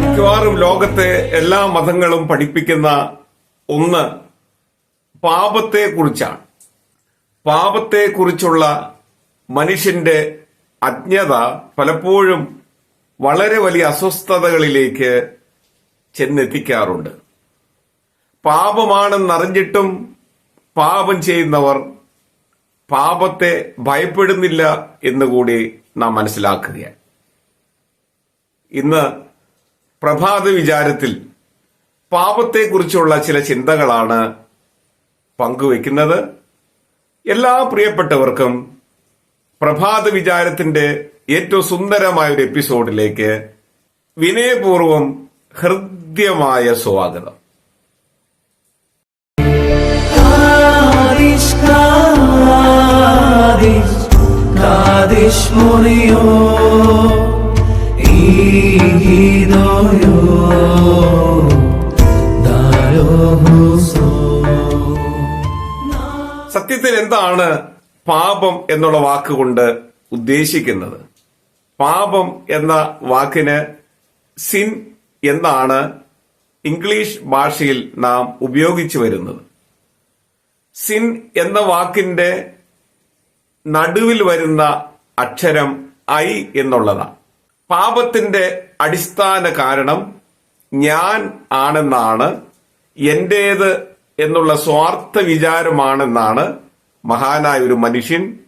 മിക്കവാറും ലോകത്തെ എല്ലാ മതങ്ങളും പഠിപ്പിക്കുന്ന ഒന്ന് പാപത്തെ കുറിച്ചാണ് പാപത്തെ കുറിച്ചുള്ള മനുഷ്യന്റെ അജ്ഞത പലപ്പോഴും വളരെ വലിയ അസ്വസ്ഥതകളിലേക്ക് ചെന്നെത്തിക്കാറുണ്ട്. പാപമാണെന്നറിഞ്ഞിട്ടും പാപം ചെയ്യുന്നവർ പാപത്തെ ഭയപ്പെടുന്നില്ല എന്നുകൂടി നാം മനസ്സിലാക്കുകയാണ്. ഇന്ന് പ്രഭാത വിചാരത്തിൽ പാപത്തെക്കുറിച്ചുള്ള ചില ചിന്തകളാണ് പങ്കുവെക്കുന്നത് എല്ലാ പ്രിയപ്പെട്ടവർക്കും പ്രഭാത വിചാരത്തിന്റെ ഏറ്റവും സുന്ദരമായ ഒരു എപ്പിസോഡിലേക്ക് വിനയപൂർവം ഹൃദ്യമായ സ്വാഗതം കാദിഷ് കാദിഷ്. സത്യത്തിൽ എന്താണ് പാപം എന്നുള്ള വാക്കുകൊണ്ട് ഉദ്ദേശിക്കുന്നത്? പാപം എന്ന വാക്കിന് സിൻ എന്നാണ് ഇംഗ്ലീഷ് ഭാഷയിൽ നാം ഉപയോഗിച്ചു വരുന്നത്. സിൻ എന്ന വാക്കിന്റെ നടുവിൽ വരുന്ന അക്ഷരം ഐ എന്നുള്ളതാണ്. പാപത്തിന്റെ അടിസ്ഥാന കാരണം ഞാൻ ആണെന്നാണ് എന്റേത് എന്നുള്ള സ്വാർത്ഥ വിചാരമാണെന്നാണ് മഹാനായ ഒരു മനുഷ്യൻ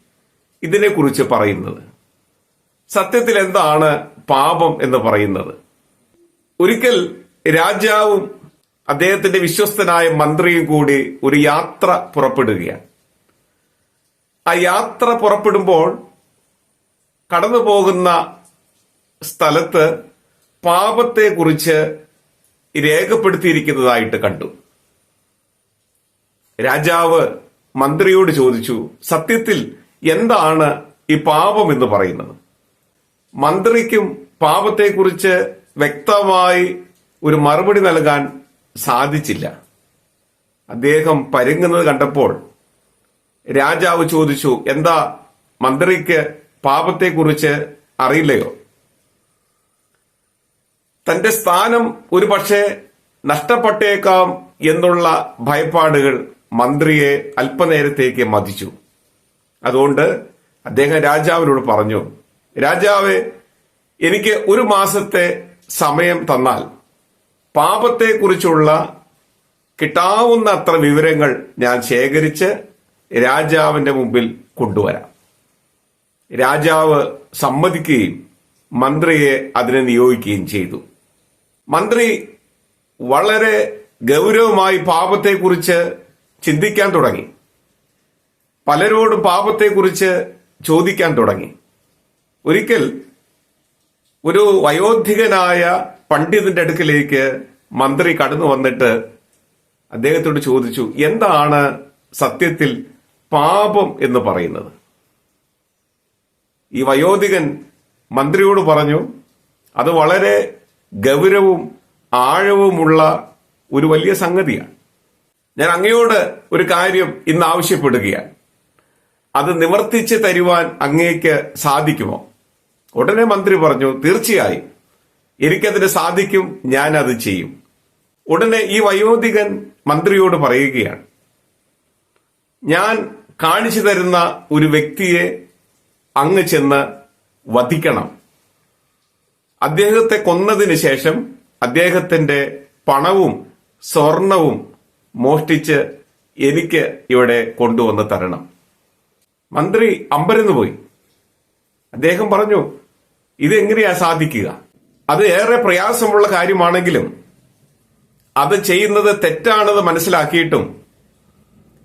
ഇതിനെക്കുറിച്ച് പറയുന്നത്. സത്യത്തിൽ എന്താണ് പാപം എന്ന് പറയുന്നത്? ഒരിക്കൽ രാജാവും അദ്ദേഹത്തിന്റെ വിശ്വസ്തനായ മന്ത്രിയും കൂടി ഒരു യാത്ര പുറപ്പെടുകയാണ്. ആ യാത്ര പുറപ്പെടുമ്പോൾ കടന്നു പോകുന്ന സ്ഥലത്ത് പാപത്തെക്കുറിച്ച് രേഖപ്പെടുത്തിയിരിക്കുന്നതായിട്ട് കണ്ടു. രാജാവ് മന്ത്രിയോട് ചോദിച്ചു സത്യത്തിൽ എന്താണ് ഈ പാപം എന്ന് പറയുന്നത്? മന്ത്രിക്കും പാപത്തെക്കുറിച്ച് വ്യക്തമായി ഒരു മറുപടി നൽകാൻ സാധിച്ചില്ല. അദ്ദേഹം പരുങ്ങുന്നത് കണ്ടപ്പോൾ രാജാവ് ചോദിച്ചു എന്താ മന്ത്രിക്ക് പാപത്തെക്കുറിച്ച് അറിയില്ലയോ? തന്റെ സ്ഥാനം ഒരു പക്ഷേ നഷ്ടപ്പെട്ടേക്കാം എന്നുള്ള ഭയപ്പാടുകൾ മന്ത്രിയെ അല്പനേരത്തേക്ക് മതിച്ചു. അതുകൊണ്ട് അദ്ദേഹം രാജാവിനോട് പറഞ്ഞു രാജാവ് എനിക്ക് ഒരു മാസത്തെ സമയം തന്നാൽ പാപത്തെക്കുറിച്ചുള്ള കിട്ടാവുന്ന അത്ര വിവരങ്ങൾ ഞാൻ ശേഖരിച്ച് രാജാവിന്റെ മുമ്പിൽ കൊണ്ടുവരാം. രാജാവ് സമ്മതിക്കുകയും മന്ത്രിയെ അതിനെ നിയോഗിക്കുകയും ചെയ്തു. മന്ത്രി വളരെ ഗൗരവമായി പാപത്തെക്കുറിച്ച് ചിന്തിക്കാൻ തുടങ്ങി. പലരോടും പാപത്തെക്കുറിച്ച് ചോദിക്കാൻ തുടങ്ങി. ഒരിക്കൽ ഒരു വയോധികനായ പണ്ഡിതന്റെ അടുക്കിലേക്ക് മന്ത്രി കടന്നു വന്നിട്ട് അദ്ദേഹത്തോട് ചോദിച്ചു എന്താണ് സത്യത്തിൽ പാപം എന്ന് പറയുന്നത്? ഈ വയോധികൻ മന്ത്രിയോട് പറഞ്ഞു അത് വളരെ ഗൗരവവും ആഴവുമുള്ള ഒരു വലിയ സംഗതിയാണ്. ഞാൻ അങ്ങയോട് ഒരു കാര്യം ഇന്ന് ആവശ്യപ്പെടുകയാണ്. അത് നിവർത്തിച്ച് തരുവാൻ അങ്ങേക്ക് സാധിക്കുമോ? ഉടനെ മന്ത്രി പറഞ്ഞു തീർച്ചയായും. എനിക്കതിന് സാധിക്കും ഞാൻ അത് ചെയ്യും. ഉടനെ ഈ വയോധികൻ മന്ത്രിയോട് പറയുകയാണ് ഞാൻ കാണിച്ചു തരുന്ന ഒരു വ്യക്തിയെ അങ്ങ് ചെന്ന് വധിക്കണം. അദ്ദേഹത്തെ കൊന്നതിന് ശേഷം അദ്ദേഹത്തിന്റെ പണവും സ്വർണവും മോഷ്ടിച്ച് എനിക്ക് ഇവിടെ കൊണ്ടുവന്ന് തരണം. മന്ത്രി അമ്പരന്ന് പോയി. അദ്ദേഹം പറഞ്ഞു ഇതെങ്ങനെയാ സാധിക്കുക? അത് ഏറെ പ്രയാസമുള്ള കാര്യമാണെങ്കിലും അത് ചെയ്യുന്നത് തെറ്റാണെന്ന് മനസ്സിലാക്കിയിട്ടും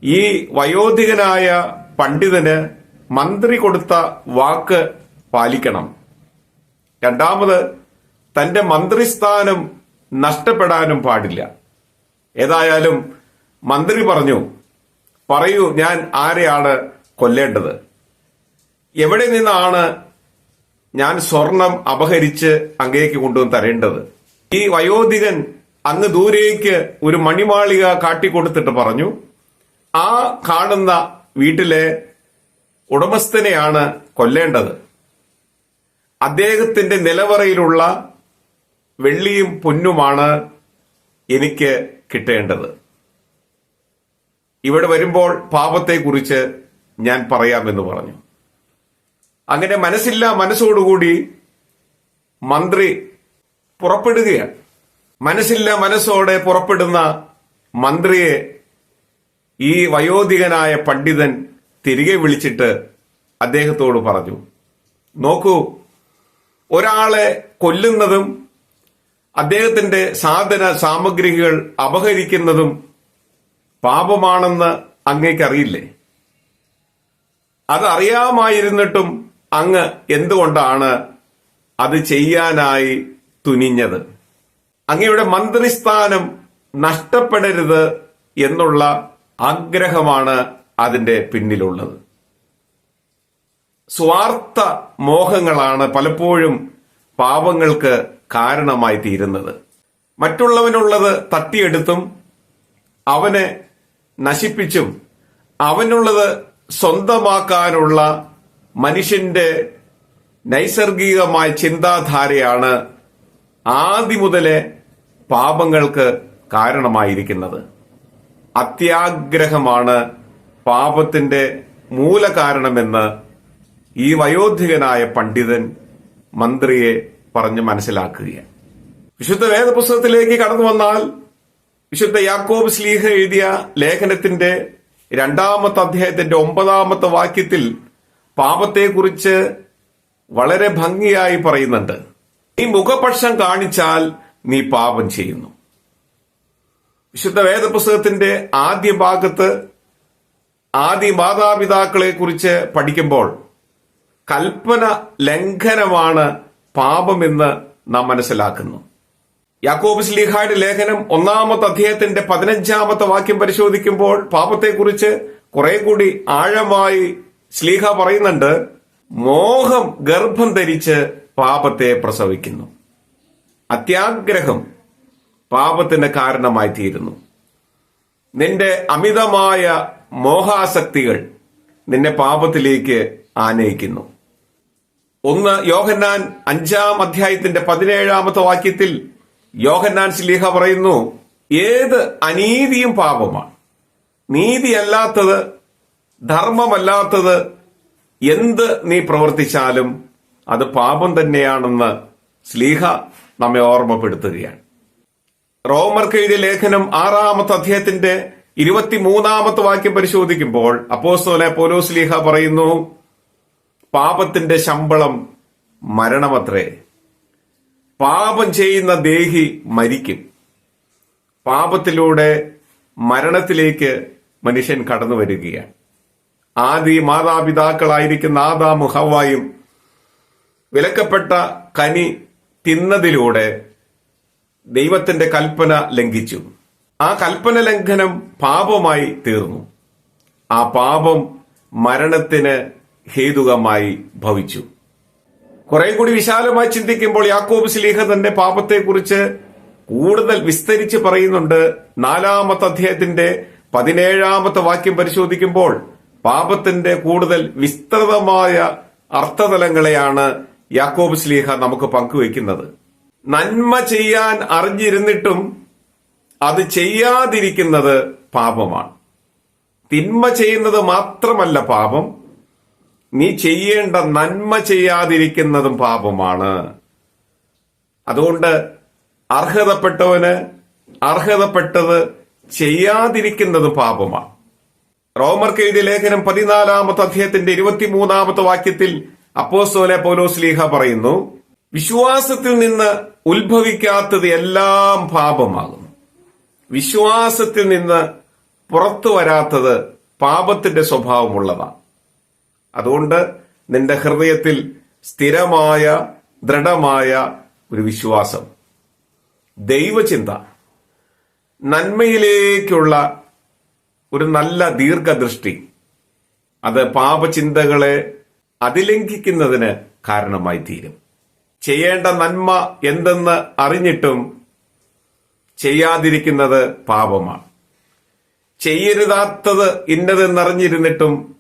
ഈ വയോധികനായ പണ്ഡിതന് മന്ത്രി കൊടുത്ത വാക്ക് പാലിക്കണം. രണ്ടാമത് തന്റെ മന്ത്രിസ്ഥാനം നഷ്ടപ്പെടാനും പാടില്ല. ഏതായാലും മന്ത്രി പറഞ്ഞു പറയൂ ഞാൻ ആരെയാണ് കൊല്ലേണ്ടത്? എവിടെ നിന്നാണ് ഞാൻ സ്വർണം അപഹരിച്ച് അങ്ങേക്ക് കൊണ്ടുവന്ന് തരേണ്ടത്? ഈ വയോധികൻ അങ്ങ് ദൂരേക്ക് ഒരു മണിമാളിക കാട്ടിക്കൊടുത്തിട്ട് പറഞ്ഞു ആ കാണുന്ന വീട്ടിലെ ഉടമസ്ഥനെയാണ് കൊല്ലേണ്ടത്. അദ്ദേഹത്തിന്റെ നിലവറയിലുള്ള വെള്ളിയും പൊന്നുമാണ് എനിക്ക് കിട്ടേണ്ടത്. ഇവിടെ വരുമ്പോൾ പാപത്തെക്കുറിച്ച് ഞാൻ പറയാമെന്ന് പറഞ്ഞു. അങ്ങനെ മനസ്സില്ല മനസ്സോടുകൂടി മന്ത്രി പുറപ്പെടുകയാണ്. മനസ്സില്ല മനസ്സോടെ പുറപ്പെടുന്ന മന്ത്രിയെ ഈ വയോധികനായ പണ്ഡിതൻ തിരികെ വിളിച്ചിട്ട് അദ്ദേഹത്തോട് പറഞ്ഞു നോക്കൂ ഒരാളെ കൊല്ലുന്നതും അദ്ദേഹത്തിന്റെ സാധന സാമഗ്രികൾ അപഹരിക്കുന്നതും പാപമാണെന്ന് അങ്ങേക്കറിയില്ലേ? അതറിയാമായിരുന്നിട്ടും അങ്ങ് എന്തുകൊണ്ടാണ് അത് ചെയ്യാനായി തുനിഞ്ഞത്? അങ്ങയുടെ മന്ത്രിസ്ഥാനം നഷ്ടപ്പെടരുത് എന്നുള്ള ആഗ്രഹമാണ് അതിന്റെ പിന്നിലുള്ളത്. സ്വാർത്ഥ മോഹങ്ങളാണ് പലപ്പോഴും പാപങ്ങൾക്ക് കാരണമായി തീരുന്നത്. മറ്റുള്ളവനുള്ളത് തട്ടിയെടുത്തും അവനെ നശിപ്പിച്ചും അവനുള്ളത് സ്വന്തമാക്കാനുള്ള മനുഷ്യന്റെ നൈസർഗികമായ ചിന്താധാരയാണ് ആദ്യം മുതലേ പാപങ്ങൾക്ക് കാരണമായിരിക്കുന്നത്. അത്യാഗ്രഹമാണ് പാപത്തിന്റെ മൂലകാരണമെന്ന് ഈ വയോധികനായ പണ്ഡിതൻ മന്ത്രിയെ പറഞ്ഞ് മനസ്സിലാക്കുകയാണ്. വിശുദ്ധ വേദപുസ്തകത്തിലേക്ക് കടന്നു വന്നാൽ വിശുദ്ധ യാക്കോബ് സ്ലീഹ എഴുതിയ ലേഖനത്തിന്റെ രണ്ടാമത്തെ അധ്യായത്തിന്റെ ഒമ്പതാമത്തെ വാക്യത്തിൽ പാപത്തെക്കുറിച്ച് വളരെ ഭംഗിയായി പറയുന്നുണ്ട്. നീ മുഖപക്ഷം കാണിച്ചാൽ നീ പാപം ചെയ്യുന്നു. വിശുദ്ധ വേദപുസ്തകത്തിന്റെ ആദ്യ ഭാഗത്ത് ആദ്യ മാതാപിതാക്കളെ കുറിച്ച് പഠിക്കുമ്പോൾ കൽപ്പന ലംഘനമാണ് പാപമെന്ന് നാം മനസ്സിലാക്കുന്നു. യാക്കോബ് സ്ലീഹായുടെ ലേഖനം ഒന്നാമത്തെ അധ്യായത്തിന്റെ പതിനഞ്ചാമത്തെ വാക്യം പരിശോധിക്കുമ്പോൾ പാപത്തെക്കുറിച്ച് കുറെ കൂടി ആഴമായി സ്ലീഹ പറയുന്നുണ്ട്. മോഹം ഗർഭം ധരിച്ച് പാപത്തെ പ്രസവിക്കുന്നു. അത്യാഗ്രഹം പാപത്തിന് കാരണമായി തീരുന്നു നിന്റെ അമിതമായ മോഹാസക്തികൾ നിന്നെ പാപത്തിലേക്ക് ആനയിക്കുന്നു. ഒന്ന് യോഹന്നാൻ അഞ്ചാം അധ്യായത്തിന്റെ പതിനേഴാമത്തെ വാക്യത്തിൽ യോഹന്നാൻ സ്ലീഹ പറയുന്നു ഏത് അനീതിയും പാപമാണ്. നീതിയല്ലാത്തത് ധർമ്മമല്ലാത്തത് എന്ത് നീ പ്രവർത്തിച്ചാലും അത് പാപം തന്നെയാണെന്ന് ശ്ലീഹ നമ്മെ ഓർമ്മപ്പെടുത്തുകയാണ്. റോമർക്ക് എഴുതിയ ലേഖനം ആറാമത്തെ അധ്യായത്തിന്റെ ഇരുപത്തിമൂന്നാമത്തെ വാക്യം പരിശോധിക്കുമ്പോൾ അപ്പോസ്തോലെ പോലോസ് ലീഹ പറയുന്നു പാപത്തിന്റെ ശമ്പളം മരണമത്രേ. പാപം ചെയ്യുന്ന ദേഹി മരിക്കും. പാപത്തിലൂടെ മരണത്തിലേക്ക് മനുഷ്യൻ കടന്നു വരികയാണ്. ആദി മാതാപിതാക്കളായിരിക്കുന്ന ആദാമു ഹവായും വിലക്കപ്പെട്ട കനി തിന്നതിലൂടെ ദൈവത്തിന്റെ കൽപ്പന ലംഘിച്ചു. ആ കൽപ്പന ലംഘനം പാപമായി തീർന്നു. ആ പാപം മരണത്തിന് ഹേതുകമായി ഭവിച്ചു. കുറെ കൂടി വിശാലമായി ചിന്തിക്കുമ്പോൾ യാക്കോബ് സ്ലീഹ തന്റെ പാപത്തെക്കുറിച്ച് കൂടുതൽ വിസ്തരിച്ച് പറയുന്നുണ്ട്. നാലാമത്തെ അധ്യായത്തിന്റെ പതിനേഴാമത്തെ വാക്യം പരിശോധിക്കുമ്പോൾ പാപത്തിന്റെ കൂടുതൽ വിസ്തൃതമായ അർത്ഥതലങ്ങളെയാണ് യാക്കോബ് സ്ലീഹ നമുക്ക് പങ്കുവെക്കുന്നത് നന്മ ചെയ്യാൻ അറിഞ്ഞിരുന്നിട്ടും അത് ചെയ്യാതിരിക്കുന്നത് പാപമാണ്. തിന്മ ചെയ്യുന്നത് മാത്രമല്ല പാപം നീ ചെയ്യേണ്ട നന്മ ചെയ്യാതിരിക്കുന്നതും പാപമാണ്. അതുകൊണ്ട് അർഹതപ്പെട്ടവന് അർഹതപ്പെട്ടത് ചെയ്യാതിരിക്കുന്നത് പാപമാണ്. റോമർക്ക് എഴുതിയ ലേഖനം പതിനാലാമത്തെ അധ്യായത്തിന്റെ ഇരുപത്തിമൂന്നാമത്തെ വാക്യത്തിൽ അപ്പോസ്തോലെ പൗലോസ്ലീഹ പറയുന്നു വിശ്വാസത്തിൽ നിന്ന് ഉത്ഭവിക്കാത്തത് എല്ലാം പാപമാകുന്നു. വിശ്വാസത്തിൽ നിന്ന് പുറത്തു വരാത്തത് പാപത്തിന്റെ സ്വഭാവമുള്ളതാണ്. അതുകൊണ്ട് നിന്റെ ഹൃദയത്തിൽ സ്ഥിരമായ ദൃഢമായ ഒരു വിശ്വാസം. ദൈവചിന്ത. നന്മയിലേക്കുള്ള ഒരു നല്ല ദീർഘദൃഷ്ടി. അത് പാപചിന്തകളെ അതിലംഘിക്കുന്നതിന് കാരണമായി തീരും. ചെയ്യേണ്ട നന്മ എന്തെന്ന് അറിഞ്ഞിട്ടും ചെയ്യാതിരിക്കുന്നത് പാപമാണ്. ചെയ്യരുതാത്തത് ഇന്നതെന്നറിഞ്ഞിരുന്നിട്ടും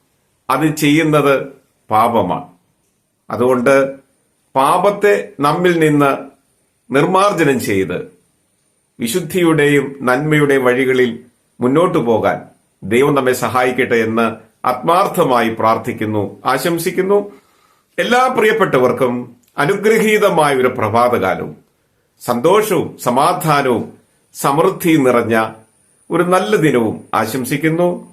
അത് ചെയ്യുന്നത് പാപമാണ്. അതുകൊണ്ട് പാപത്തെ നമ്മിൽ നിന്ന് നിർമാർജനം ചെയ്ത് വിശുദ്ധിയുടെയും നന്മയുടെയും വഴികളിൽ മുന്നോട്ടു പോകാൻ ദൈവം നമ്മെ സഹായിക്കട്ടെ എന്ന് ആത്മാർത്ഥമായി പ്രാർത്ഥിക്കുന്നു ആശംസിക്കുന്നു. എല്ലാ പ്രിയപ്പെട്ടവർക്കും അനുഗ്രഹീതമായ ഒരു പ്രഭാതകാലവും സന്തോഷവും സമാധാനവും സമൃദ്ധിയും നിറഞ്ഞ ഒരു നല്ല ദിനവും ആശംസിക്കുന്നു.